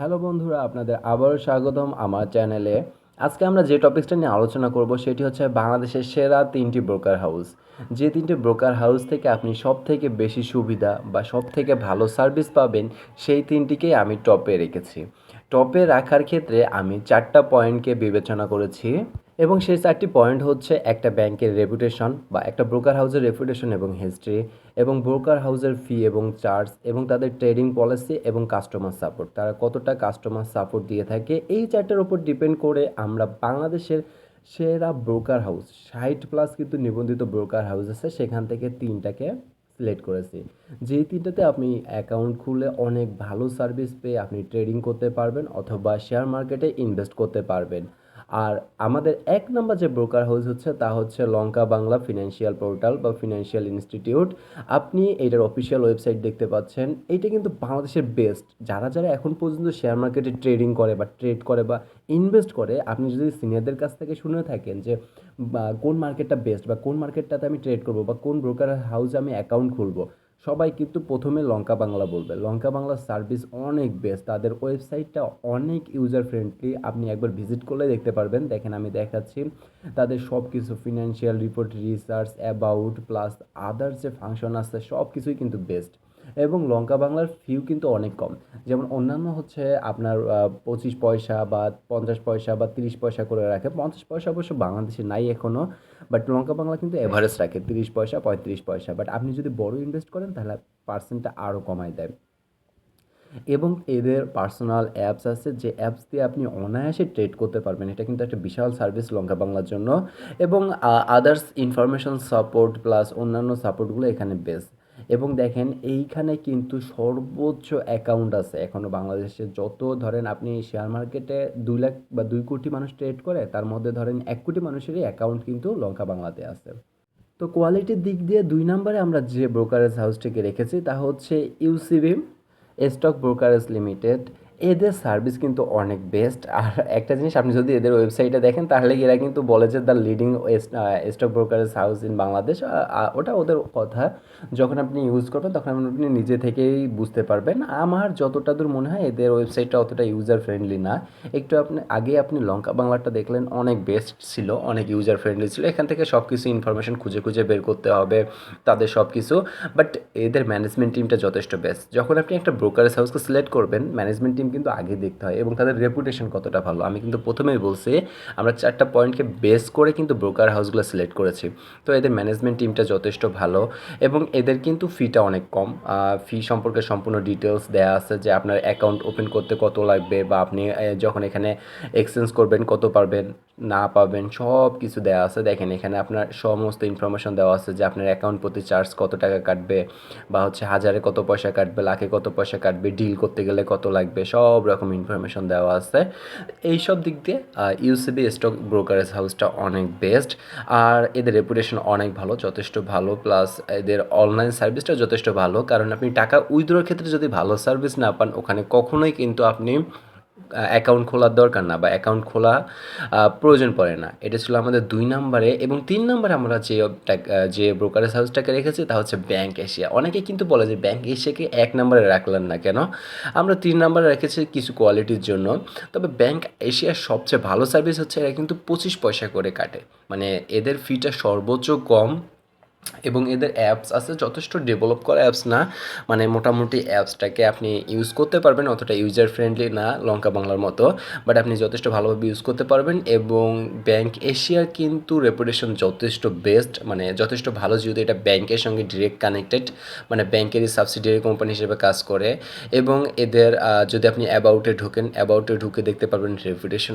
Hello বন্ধুরা, আপনাদের আবারও স্বাগতম আমার চ্যানেলে। আজকে আমরা যে টপিকসটা নিয়ে আলোচনা করব সেটি হচ্ছে বাংলাদেশের সেরা তিনটি ব্রোকার হাউস যে তিনটি ব্রোকার হাউস থেকে আপনি সব থেকে বেশি সুবিধা বা সব থেকে ভালো সার্ভিস পাবেন, সেই তিনটিকেই আমি টপে রেখেছি। টপে রাখার ক্ষেত্রে আমি চারটা পয়েন্টকে বিবেচনা করেছি। এবং সেই চারটি পয়েন্ট হচ্ছে একটা ব্যাংকের রেপুটেশন বা একটা ব্রোকার হাউসের রেপুটেশন এবং হিস্ট্রি এবং ব্রোকার হাউসের ফি এবং চার্জ এবং তাদের ট্রেডিং পলিসি এবং কাস্টমার সাপোর্ট তারা কতটা কাস্টমার সাপোর্ট দিয়ে থাকে, এই চারটার উপর ডিপেন্ড করে আমরা বাংলাদেশের সেরা ব্রোকার হাউস ষাট প্লাস কিন্তু নিবন্ধিত ব্রোকার হাউস আছে, সেখান থেকে তিনটাকে সিলেক্ট করেছি। যেই তিনটাতে আপনি অ্যাকাউন্ট খুলে অনেক ভালো সার্ভিস পেয়ে আপনি ট্রেডিং করতে পারবেন অথবা শেয়ার মার্কেটে ইনভেস্ট করতে পারবেন। আর আমাদের এক নম্বর যে ব্রোকার হাউস হচ্ছে, তা হচ্ছে লঙ্কা বাংলা ফিনান্সিয়াল পোর্টাল বা ফিনান্সিয়াল ইনস্টিটিউট আপনি এটার অফিসিয়াল ওয়েবসাইট দেখতে পাচ্ছেন। এইটা কিন্তু বাংলাদেশের বেস্ট যারা যারা এখন পর্যন্ত শেয়ার মার্কেটে ট্রেডিং করে বা ট্রেড করে বা ইনভেস্ট করে, আপনি যদি সিনিয়রদের কাছ থেকে শুনে থাকেন যে কোন মার্কেটটা বেস্ট বা কোন মার্কেটটাতে আমি ট্রেড করব বা কোন ব্রোকার হাউসে আমি অ্যাকাউন্ট খুলবো সবাই কিন্তু প্রথমে লঙ্কা বাংলা বলবে। লঙ্কা বাংলার সার্ভিস অনেক বেস্ট তাদের ওয়েবসাইটটা অনেক ইউজার ফ্রেন্ডলি আপনি একবার ভিজিট করলে দেখতে পারবেন। দেখেন, আমি দেখাচ্ছি। তাদের সব কিছু financial report research about plus others যে ফাংশন আছে সব কিছুই কিন্তু বেস্ট এবং লঙ্কা বাংলার ফিউ কিন্তু অনেক কম। যেমন অন্যান্য হচ্ছে আপনার পঁচিশ পয়সা বা পঞ্চাশ পয়সা বা তিরিশ পয়সা করে রাখে। পঞ্চাশ পয়সা অবশ্য বাংলাদেশে নাই এখনও বাট লঙ্কা বাংলা কিন্তু এভারেজ রাখে, তিরিশ পয়সা, পঁয়ত্রিশ পয়সা। বাট আপনি যদি বড় ইনভেস্ট করেন, তাহলে পার্সেন্টটা আরও কমায় দেয়। এবং এদের পার্সোনাল অ্যাপস আছে, যে অ্যাপস দিয়ে আপনি অনায়াসে ট্রেড করতে পারবেন। এটা কিন্তু একটা বিশাল সার্ভিস লঙ্কা বাংলার জন্য। এবং আদার্স ইনফরমেশন সাপোর্ট প্লাস অন্যান্য সাপোর্টগুলো এখানে বেস্ট এবং দেখেন এইখানে কিন্তু সর্বোচ্চ অ্যাকাউন্ট আছে। এখনও বাংলাদেশে যত ধরেন আপনি শেয়ার মার্কেটে দুই লাখ বা দুই কোটি মানুষ ট্রেড করে, তার মধ্যে ধরেন এক কোটি মানুষেরই অ্যাকাউন্ট কিন্তু লঙ্কা বাংলাতে আছে। তো কোয়ালিটির দিক দিয়ে দুই নম্বরে আমরা যে ব্রোকারেজ হাউসটিকে রেখেছি, তা হচ্ছে ইউসিবি স্টক ব্রোকারেজ লিমিটেড এদের সার্ভিস কিন্তু অনেক বেস্ট আর একটা জিনিস, আপনি যদি এদের ওয়েবসাইটে দেখেন, তাহলে এরা কিন্তু বলে যে the leading stock brokerage house in Bangladesh ওটা ওদের কথা। যখন আপনি ইউজ করবেন, তখন আপনি নিজে থেকেই বুঝতে পারবেন। আমার যতটা দূর মনে হয়, এদের ওয়েবসাইটটা অতটা ইউজার ফ্রেন্ডলি না। একটু আপনি, আগে আপনি লঙ্কা বাংলাটা দেখলেন, অনেক বেস্ট ছিল, অনেক ইউজার ফ্রেন্ডলি ছিল। এখান থেকে সব কিছু ইনফরমেশন খুঁজে খুঁজে বের করতে হবে, তাদের সব কিছু বাট এদের ম্যানেজমেন্ট টিমটা যথেষ্ট বেস্ট যখন আপনি একটা ব্রোকারেজ হাউসকে সিলেক্ট করবেন ম্যানেজমেন্ট টিম কিন্তু আগে দেখতে হয় এবং তাদের রেপুটেশন কতটা ভালো। আমি কিন্তু প্রথমেই বলছি, আমরা চারটা পয়েন্টকে বেস করে কিন্তু ব্রোকার হাউসগুলো সিলেক্ট করেছি। তো এদের ম্যানেজমেন্ট টিমটা যথেষ্ট ভালো এবং এদের কিন্তু ফিটা অনেক কম। ফি সম্পর্কে সম্পূর্ণ ডিটেলস দেওয়া আছে যে আপনার অ্যাকাউন্ট ওপেন করতে কত লাগবে বা আপনি যখন এখানে এক্সচেঞ্জ করবেন কত পারবেন, না পাবেন সব কিছু দেওয়া আছে। দেখেন, এখানে আপনার সমস্ত ইনফরমেশন দেওয়া আছে যে আপনার অ্যাকাউন্ট প্রতি চার্জ কত টাকা কাটবে বা হচ্ছে হাজারে কত পয়সা কাটবে, লাখে কত পয়সা কাটবে ডিল করতে গেলে কত লাগবে, সব রকম ইনফরমেশন দেওয়া আছে। এই সব দিক দিয়ে ইউসিবি স্টক ব্রোকারেজ হাউসটা অনেক বেস্ট আর এদের রেপুটেশন অনেক ভালো, যথেষ্ট ভালো প্লাস এদের অনলাইন সার্ভিসটা যথেষ্ট ভালো, কারণ আপনি টাকা উইথড্রোর ক্ষেত্রে যদি ভালো সার্ভিস না পান, ওখানে কখনোই কিন্তু আপনি অ্যাকাউন্ট খোলার দরকার না বা অ্যাকাউন্ট খোলা প্রয়োজন পড়ে না। এটা ছিল আমাদের দুই নম্বরে এবং তিন নম্বরে আমরা যে যে ব্রোকারেজ হাউসটাকে রেখেছি তা হচ্ছে ব্যাংক এশিয়া অনেকে কিন্তু বলে যে ব্যাংক এশিয়াকে এক নম্বরে রাখলেন না কেন? আমরা তিন নম্বরে রেখেছি কিছু কোয়ালিটির জন্য। তবে ব্যাংক এশিয়ার সবচেয়ে ভালো সার্ভিস হচ্ছে এরা কিন্তু পঁচিশ পয়সা করে কাটে। মানে এদের ফিটা সর্বোচ্চ কম এবং এদের অ্যাপস আছে, যথেষ্ট ডেভেলপ করা অ্যাপস না। মানে মোটামুটি অ্যাপসটাকে আপনি ইউজ করতে পারবেন, অতটা ইউজার ফ্রেন্ডলি না, লঙ্কা বাংলার মতো। বাট আপনি যথেষ্ট ভালোভাবে ইউজ করতে পারবেন এবং ব্যাংক এশিয়ার কিন্তু রেপুটেশন যথেষ্ট বেস্ট মানে যথেষ্ট ভালো, যেহেতু এটা ব্যাংকের সঙ্গে ডিরেক্ট কানেক্টেড মানে ব্যাংকেরই সাবসিডিয়ারি কোম্পানি হিসেবে কাজ করে। এবং এদের যদি আপনি অ্যাবাউটে ঢোকেন অ্যাবাউটে ঢুকে দেখতে পারবেন রেপুটেশন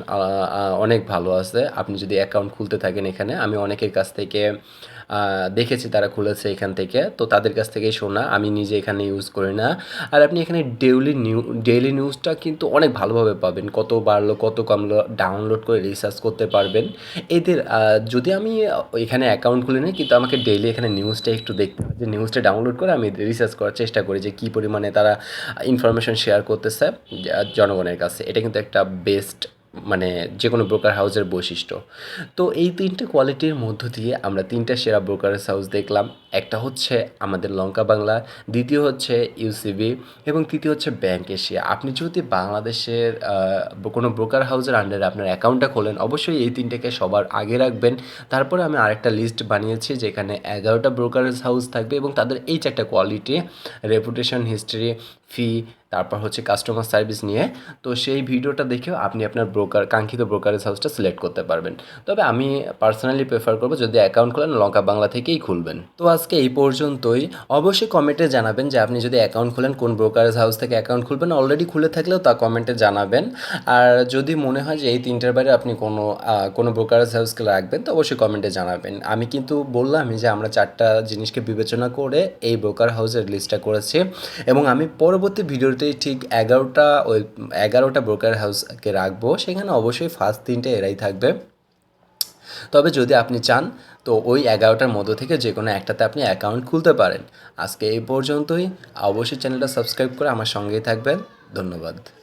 অনেক ভালো আছে। আপনি যদি অ্যাকাউন্ট খুলতে থাকেন এখানে, আমি অনেকের কাছ থেকে দেখেছি তারা খুলেছে এখান থেকে। তো তাদের কাছ থেকেই শোনা, আমি নিজে এখানে ইউজ করি না। আর আপনি এখানে ডেইলি নিউ ডেইলি নিউজটা কিন্তু অনেক ভালোভাবে পাবেন। কত বাড়লো, কত কমলো ডাউনলোড করে রিসার্চ করতে পারবেন। এদের যদি আমি এখানে অ্যাকাউন্ট খুলে নিই, কিন্তু আমাকে ডেইলি এখানে নিউজটা একটু দেখতে হয় যে নিউজটা ডাউনলোড করে আমি রিসার্চ করার চেষ্টা করি যে কী পরিমাণে তারা ইনফরমেশন শেয়ার করতেছে জনগণের কাছে। এটা কিন্তু একটা বেস্ট মানে যে কোনো ব্রোকার হাউসের বৈশিষ্ট্য। তো এই তিনটে কোয়ালিটির মধ্য দিয়ে আমরা তিনটা সেরা ব্রোকারেজ হাউস দেখলাম। একটা হচ্ছে আমাদের লঙ্কা বাংলা, দ্বিতীয় হচ্ছে ইউসিবি এবং তৃতীয় হচ্ছে ব্যাংক এশিয়া আপনি যদি বাংলাদেশের কোনো ব্রোকার হাউসের আন্ডারে আপনার অ্যাকাউন্টটা খোলেন, অবশ্যই এই তিনটেকে সবার আগে রাখবেন। তারপরে আমি আরেকটা লিস্ট বানিয়েছি যেখানে এগারোটা ব্রোকারেজ হাউস থাকবে এবং তাদের এই চারটা কোয়ালিটি রেপুটেশন হিস্ট্রি ফি তারপর হচ্ছে কাস্টমার সার্ভিস নিয়ে। তো সেই ভিডিওটা দেখেও আপনি আপনার ব্রোকার কাঙ্ক্ষিত ব্রোকারেজ হাউসটা সিলেক্ট করতে পারবেন। তবে আমি পার্সোনালি প্রেফার করব যদি অ্যাকাউন্ট খোলেন, লঙ্কা বাংলা থেকেই খুলবেন। তো আজকে এই পর্যন্তই। অবশ্যই কমেন্টে জানাবেন যে আপনি যদি অ্যাকাউন্ট খোলেন, কোন ব্রোকারেজ হাউস থেকে অ্যাকাউন্ট খুলবেন অলরেডি খুলে থাকলেও তা কমেন্টে জানাবেন। আর যদি মনে হয় যে এই তিনটার বাইরে আপনি কোনো কোনো ব্রোকারেজ হাউসকে রাখবেন, তো অবশ্যই কমেন্টে জানাবেন। আমি কিন্তু বললামই যে আমরা চারটা জিনিসকে বিবেচনা করে এই ব্রোকার হাউসের লিস্টটা করেছি। এবং আমি পরবর্তী ভিডিওতে ঠিক এগারোটা, ওই এগারোটা ব্রোকার হাউসকে রাখব। সেখানে অবশ্যই ফার্স্ট তিনটে এরাই থাকবে। তবে যদি আপনি চান, তো ওই এগারোটার মধ্য থেকে যে কোনো একটাতে আপনি অ্যাকাউন্ট খুলতে পারেন। আজকে এই পর্যন্তই। অবশ্যই চ্যানেলটা সাবস্ক্রাইব করে আমার সঙ্গেই থাকবেন। ধন্যবাদ।